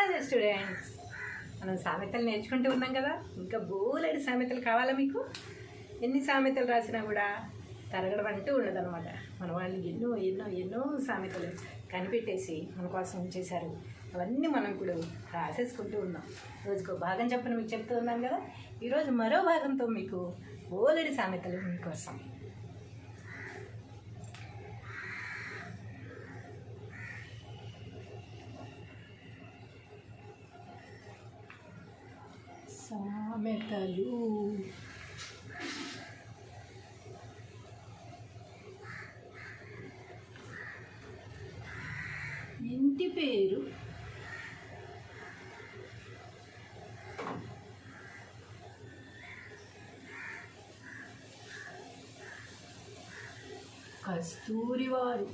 Hello students. మనం సామెతలు నేర్చుకుంటూ ఉన్నాం కదా? ఇంకా బోలెడు సామెతలు కావాలా మీకు? ఎన్ని సామెతలు రాసినా కూడా తరగడం అంటూ ఉండదన్నమాట. మన వాళ్ళు ఎన్నో ఎన్నో ఎన్నో సామెతలు కనిపెట్టేసి మన కోసం ఉంచేశారు. అవన్నీ మనం ఇప్పుడు రాసేసుకుంటూ ఉన్నాం. రోజుకో భాగం చెప్పని మీకు చెప్తూ ఉన్నాం కదా? ఈరోజు మరో భాగంతో మీకు బోలెడు సామెతలు మీకోసం సామెతలు ఇంటి పేరు? కస్తూరివారు.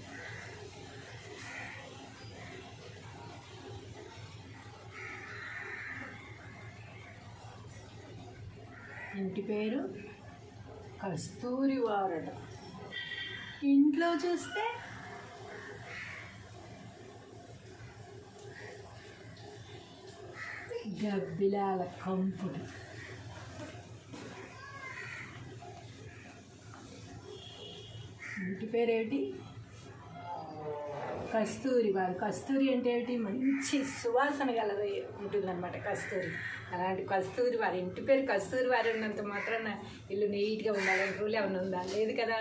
ఇంటి పేరు కస్తూరి వారట ఇంట్లో చూస్తే గబ్బిలాల కంపుడు. ఇంటి పేరేమిటి కస్తూరి వారు కస్తూరి అంటే ఏమిటి? మంచి సువాసన గలది ఉంటుందన్నమాట కస్తూరి. అలాంటి కస్తూరి వారి ఇంటి పేరు కస్తూరి వారి ఉన్నంత మాత్రాన ఇల్లు నీట్గా ఉండాలని రూల్ ఏమైనా ఉందా? లేదు కదా.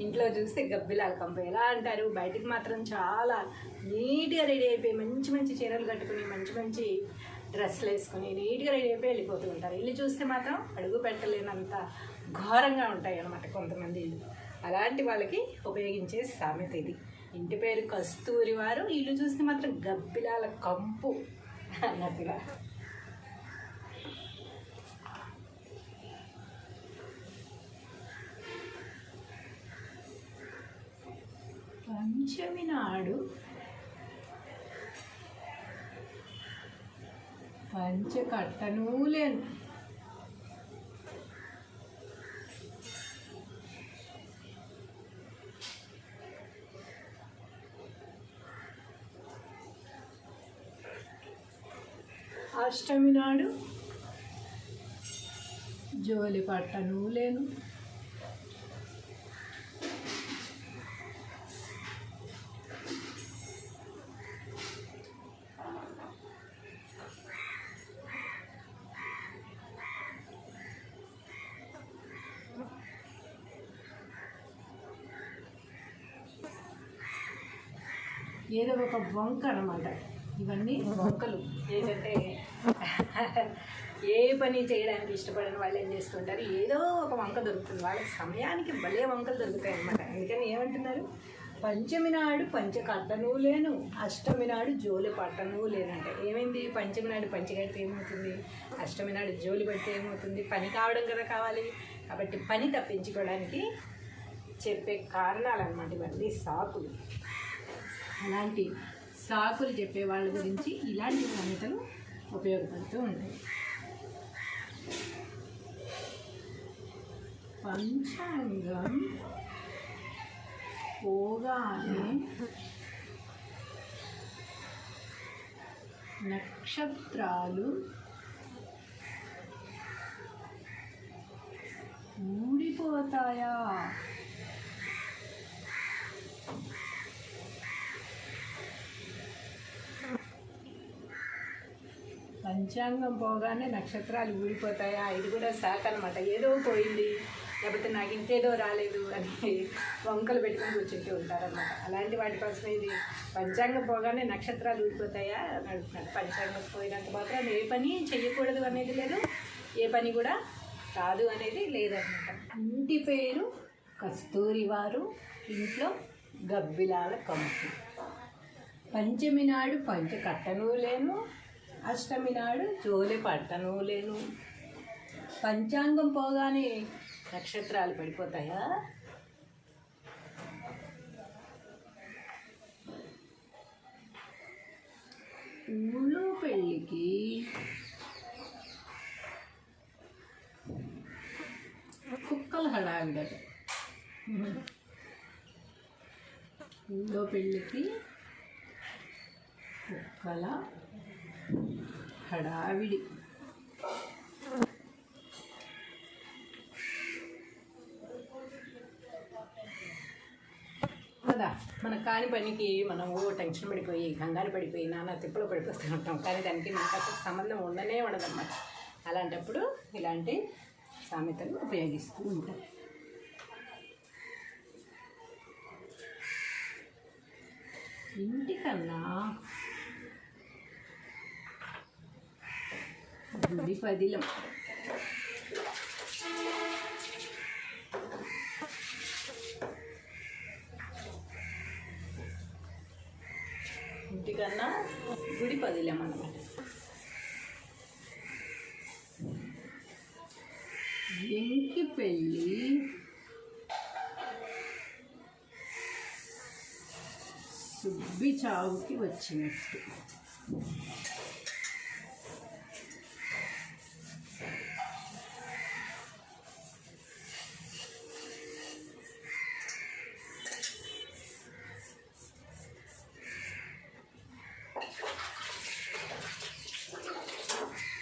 ఇంట్లో చూస్తే గబ్బిలాల కంప ఎలా అంటారు? బయటికి మాత్రం చాలా నీట్గా రెడీ అయిపోయి మంచి మంచి చీరలు కట్టుకుని మంచి మంచి డ్రెస్సులు వేసుకుని నీట్గా రెడీ అయిపోయి వెళ్ళిపోతూ ఉంటారు. ఇల్లు చూస్తే మాత్రం అడుగు పెట్టలేనంత ఘోరంగా ఉంటాయి అన్నమాట కొంతమంది ఇల్లు. అలాంటి వాళ్ళకి ఉపయోగించే సామెత ఇది. ఇంటి పేరు కస్తూరి వారు ఇల్లు చూస్తే మాత్రం గబ్బిలాల కంపు అన్నట్టుగా. పంచమి నాడు పంచ కట్టనూ లేను అష్టమి నాడు జోలి పట్టను లేను ఏదో ఒక వంక అనమాట ఇవన్నీ వంకలు. ఏంటంటే ఏ పని చేయడానికి ఇష్టపడని వాళ్ళు ఏం చేస్తుంటారు? ఏదో ఒక వంక దొరుకుతుంది. వాళ్ళకి సమయానికి భలే వంకలు దొరుకుతాయి అనమాట అందుకని ఏమంటున్నారు? పంచమి నాడు పంచకట్టను లేను అష్టమి నాడు జోలి పట్టను లేనంటే. ఏమైంది? పంచమి నాడు పంచి కడితే ఏమవుతుంది? అష్టమి నాడు జోలి పడితే ఏమవుతుంది? పని కావడం కదా కావాలి. కాబట్టి పని తప్పించుకోవడానికి చెప్పే కారణాలు అనమాట ఇవన్నీ సాకులు. అలాంటి సాకులు చెప్పే వాళ్ళ గురించి ఇలాంటి సామెతలు ఉపయోగపడుతూ ఉంటాయి. పంచాంగం పోగానే నక్షత్రాలు మూడిపోతాయా? పంచాంగం పోగానే నక్షత్రాలు ఊడిపోతాయా? ఇది కూడా శాఖ అనమాట ఏదో పోయింది. లేకపోతే నాకు ఇంకేదో రాలేదు అని వంకలు పెట్టుకొని కూర్చుంటూ ఉంటారన్నమాట. అలాంటి వాటి కోసం ఇది పంచాంగం పోగానే నక్షత్రాలు ఊడిపోతాయా? అని అడుగుతున్నాడు. పంచాంగం పోయినంత మాత్రం ఏ పని చేయకూడదు అనేది లేదు. ఏ పని కూడా కాదు అనేది లేదన్నమాట. ఇంటి పేరు కస్తూరి వారు ఇంట్లో గబ్బిలాల కంపు పంచమి నాడు పంచ కట్టను లేను. అష్టమి నాడు జోలి పట్టను లేను. పంచాంగం పోగానే నక్షత్రాలు పడిపోతాయా? ఊళ్ళో పెళ్ళికి కుక్కలు హడావిడట ఊళ్ళో పెళ్ళికి కుక్కల హడావిడి. కదా మన కాని పనికి మనం ఓ టెన్షన్ పడిపోయి కంగారు పడిపోయి నానా తిప్పలు పడిపోతూ ఉంటాం. కానీ దానికి మనకు అసలు సంబంధం ఉండనే ఉండదన్నమాట. అలాంటప్పుడు ఇలాంటి సామెతలు ఉపయోగిస్తూ ఉంటాం. ఇంటికన్నా గుడి పదిలం ఇంటికన్నా గుడి పదిలం అన్నమాట ఇంటి పెళ్ళి. సుబ్బి చావుకి వచ్చినట్టు.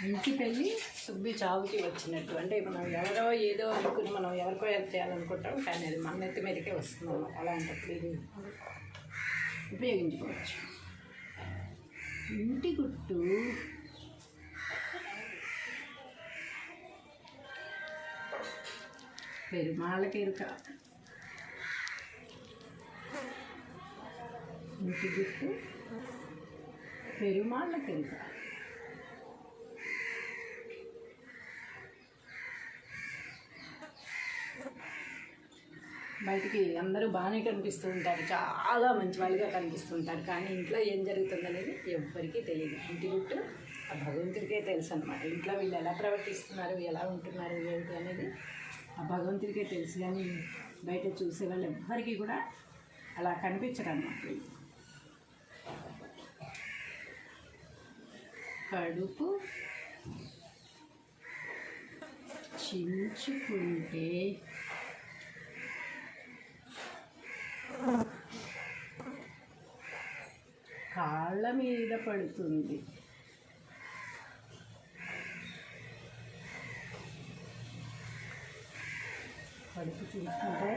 ఇంటికి వెళ్ళి సుబ్బి చావుకి వచ్చినట్టు. అంటే మనం ఎవరో ఏదో అనుకుని మనం ఎవరికో హెల్ప్ చేయాలనుకుంటాం కానీ అది మన నెత్తి మీదకే వస్తుంది అన్నమాట. అలాంటప్పుడు ఇది ఉపయోగించుకోవచ్చు. ఇంటి గుట్టు. పెరుమాళ్ళకి ఇరుక ఇంటి గుట్టు. పెరుమాళ్ళకి ఎరుక. బయటికి అందరూ బాగానే కనిపిస్తూ ఉంటారు. చాలా మంచి వాళ్ళుగా కనిపిస్తూ ఉంటారు. కానీ ఇంట్లో ఏం జరుగుతుందనేది ఎవ్వరికీ తెలియదు. ఇంటి గుట్టు ఆ భగవంతుడికే తెలుసు అనమాట ఇంట్లో వీళ్ళు ఎలా ప్రవర్తిస్తున్నారు ఎలా ఉంటున్నారు ఏమిటి అనేది ఆ భగవంతుడికే తెలుసు. కానీ బయట చూసే వాళ్ళు ఎవ్వరికీ కూడా అలా కనిపించరు అన్నమాట కడుపు చించుకుంటే కాళ్ళ మీద పడుతుంది. కడుపు చూసుకుంటే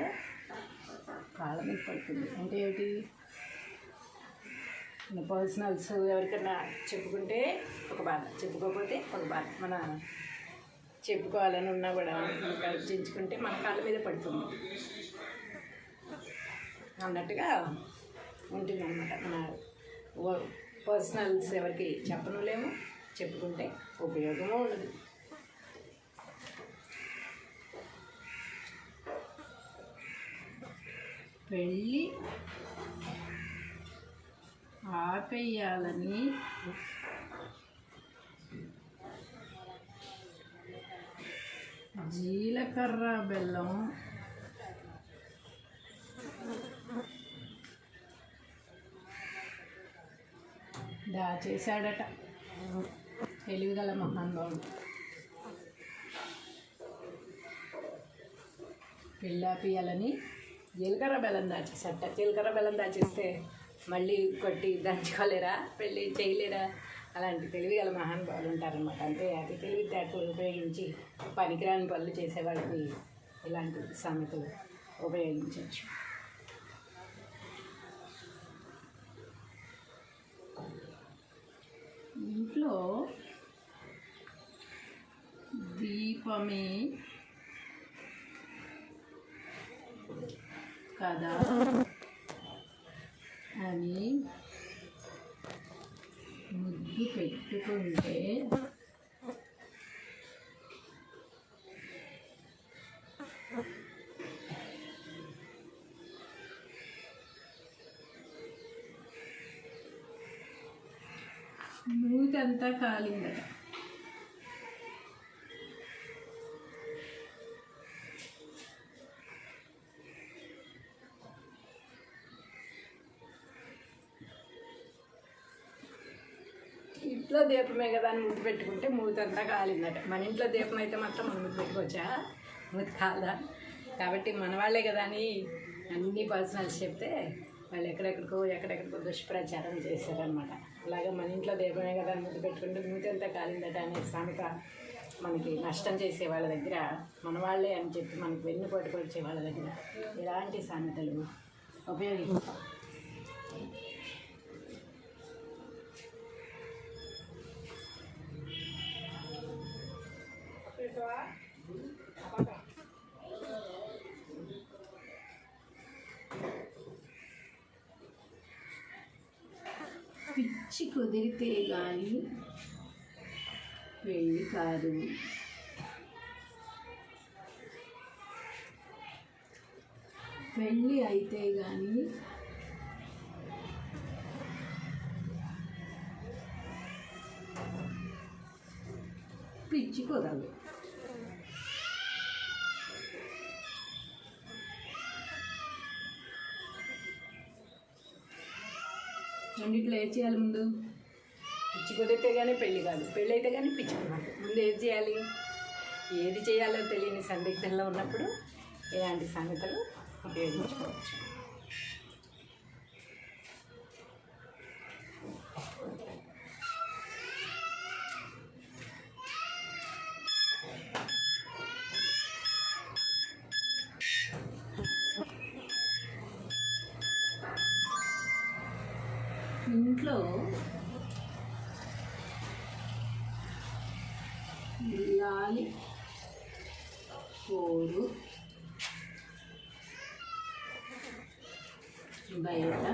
కాళ్ళ మీద పడుతుంది. అంటే ఏంటి మన పర్సనల్స్ ఎవరికైనా చెప్పుకుంటే ఒక బాధ చెప్పుకోకపోతే ఒక బాధ మన చెప్పుకోవాలని ఉన్నా కూడా చించుకుంటే మన కాళ్ళ మీద పడుతుంది. అన్నట్టుగా ఉంటుంది అనమాట మన పర్సనల్స్ ఎవరికి చెప్పను లేము చెప్పుకుంటే ఉపయోగము ఉండదు. పెళ్ళి ఆపేయాలని జీలకర్ర బెల్లం దాచేశాడట తెలివిగల మహానుభావుడు. పెళ్ళాపియాలని జీలకర్ర బెల్లం దాచేసట జీలకర్ర బెల్లం దాచేస్తే మళ్ళీ కొట్టి దంచుకోలేరా? పెళ్ళి చేయలేరా? అలాంటి తెలివిగల మహానుభావులు ఉంటారనమాట అంటే అది తెలివితేటలు ఉపయోగించి పనికిరాని పనులు చేసే వాళ్ళకి ఇలాంటి సామెతలు ఉపయోగించవచ్చు ఇంట్లో స్వామి. కదా? అని ముద్దు పెట్టుకుంటే మూతంతా కాలిందట. ఇంట్లో దీపమే కదా అని ముద్దు పెట్టుకుంటే మూతంతా కాలిందట. మన ఇంట్లో దీపం అయితే మాత్రం మనం ముద్దు పెట్టుకోవచ్చా? ముద్దు కాదా? కాబట్టి మన వాళ్ళే కదా అని అన్ని పర్సనల్స్ చెప్తే వాళ్ళు ఎక్కడెక్కడికో ఎక్కడెక్కడికో దుష్ప్రచారం చేశారనమాట అలాగే మన ఇంట్లో దీపమే కదా అని ముద్దు పెట్టుకుంటే మూతంతా కాలిందట అనే సామెత మనకి నష్టం చేసే వాళ్ళ దగ్గర మన వాళ్ళే అని చెప్పి మనకి వెన్నుపోటు వచ్చే వాళ్ళ దగ్గర ఎలాంటి సామెతలు ఉపయోగిస్తాం పిచ్చి కుదిరితే కానీ పెళ్ళి కాదు పెళ్ళి అయితే కానీ పిచ్చి కుదరదు. రెండిట్లో ఏం చేయాలి ముందు? పిచ్చి కుదిరితే కానీ పెళ్ళి కాదు. పెళ్ళి అయితే కానీ పిచ్చి కుదరదు ముందు ఏది చేయాలి? ఏది చేయాలో తెలియని సందిగ్ధంలో ఉన్నప్పుడు ఇలాంటి సంగతులు ఉపయోగించుకోవచ్చు. ఇంట్లో గాలి పోరు బయట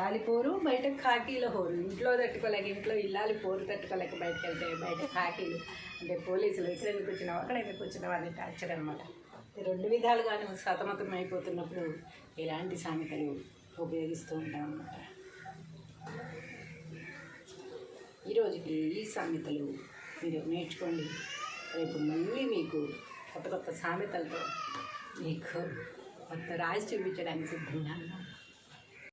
ఇల్లాలి పోరు బయట ఖాకీల హోరు. ఇంట్లో తట్టుకోలేక ఇంట్లో ఇల్లాలి పోరు తట్టుకోలేక బయటకు వెళ్తే బయట ఖాకీలు. అంటే పోలీసులు ఇక్కడ ఎందుకు వచ్చినావు అక్కడ ఎందుకు వచ్చినావు అని టార్చర్ అనమాట రెండు విధాలుగాను సతమతం అయిపోతున్నప్పుడు ఇలాంటి సామెతలు ఉపయోగిస్తూ ఉంటాం అన్నమాట? ఈరోజుకి ఈ సామెతలు మీరు నేర్చుకోండి. రేపు మళ్ళీ మీకు కొత్త కొత్త సామెతలతో మీకు కొత్త రాసి చూపించడానికి సిద్ధంగా ఉన్నాను.